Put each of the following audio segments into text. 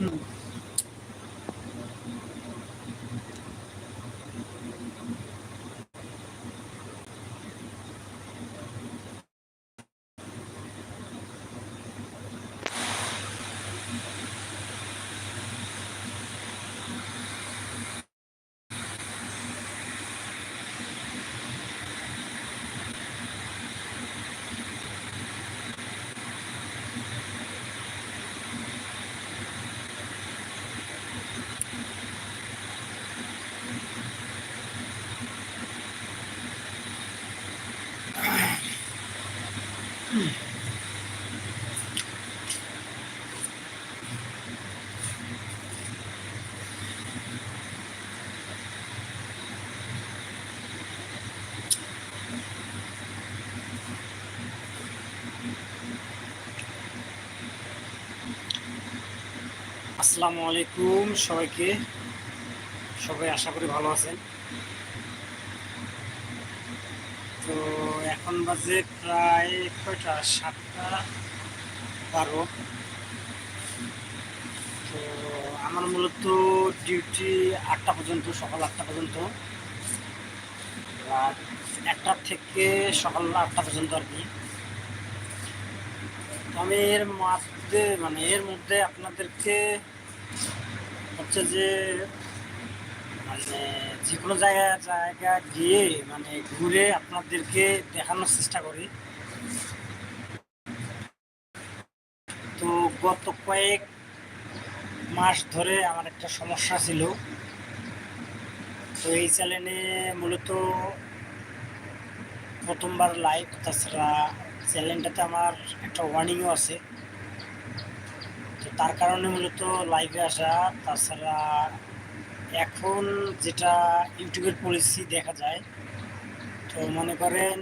হুম আসসালামু আলাইকুম সবাইকে। সবাই আশা করি ভালো আছেন। এখন বাজে প্রায় কয়টা সাতটা বারো। তো আমার মূলত ডিউটি আটটা পর্যন্ত, সকাল আটটা পর্যন্ত। রাত একটা থেকে সকাল আটটা পর্যন্ত আর কি। আমি এর মধ্যে মানে এর মধ্যে আপনাদেরকে হচ্ছে যে মানে যে কোনো জায়গা জায়গা গিয়ে মানে ঘুরে আপনাদেরকে দেখানোর চেষ্টা করি। তো গত কয়েক মাস ধরে আমার একটা সমস্যা ছিল। তো এই চ্যানেলে মূলত প্রথমবার লাইভ তাছাড়া চ্যানেলটাতে আমার একটা ওয়ার্নিংও আছে। তো তার কারণে মূলত লাইভে আসা, তাছাড়া এখন যেটা ইউটিউবের পলিসি দেখা যায়, তো মনে করেন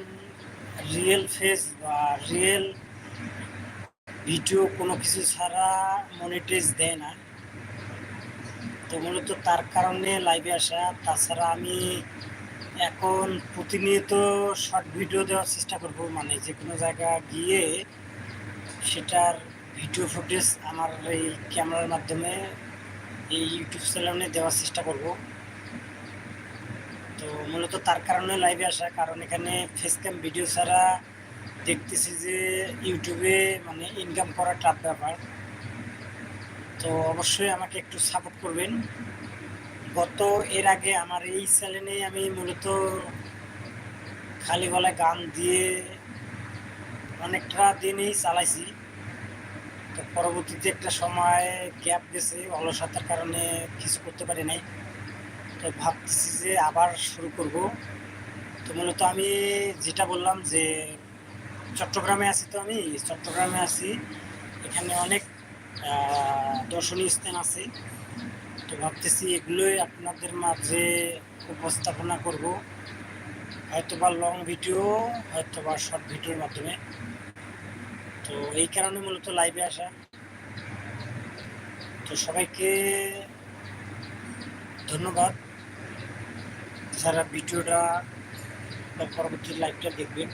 রিয়েল ফেস বা রিয়েল ভিডিও কোনো কিছু ছাড়া মনিটাইজ দেয় না। তো মূলত তার কারণে লাইভে আসা। তাছাড়া আমি এখন প্রতিনিয়ত শর্ট ভিডিও দেওয়ার চেষ্টা করব। মানে যে কোনো জায়গা গিয়ে সেটার ভিডিও ফুটেজ আমার এই ক্যামেরার মাধ্যমে এই ইউটিউব চ্যানেলে দেওয়ার চেষ্টা করব। তো মূলত তার কারণে লাইভে আসা, কারণ এখানে ফেস ক্যাম ভিডিও ছাড়া দেখতেছি যে ইউটিউবে মানে ইনকাম করা টাফ ব্যাপার। তো অবশ্যই আমাকে একটু সাপোর্ট করবেন। গত, এর আগে আমার এই চ্যানেলে আমি মূলত খালি গলায় গান দিয়ে অনেকটা দিনই চালাইছি। তো পরবর্তীতে একটা সময় গ্যাপ গেছে, অলসতার কারণে কিছু করতে পারি নাই। তো ভাবতেছি যে আবার শুরু করব। তো মূলত আমি যেটা বললাম যে চট্টগ্রামে আছি তো আমি, চট্টগ্রামে আছি। এখানে অনেক দর্শনীয় স্থান আছে। তো ভাবতেছি এগুলোই আপনাদের মাঝে উপস্থাপনা করব। হয়তো বা লং ভিডিও হয়তো বা শর্ট ভিডিওর মাধ্যমে। তো এই কারণে মূলত লাইভে আসা। তো সবাইকে ধন্যবাদ। যারা ভিডিওটা পরবর্তী লাইভটা দেখবেন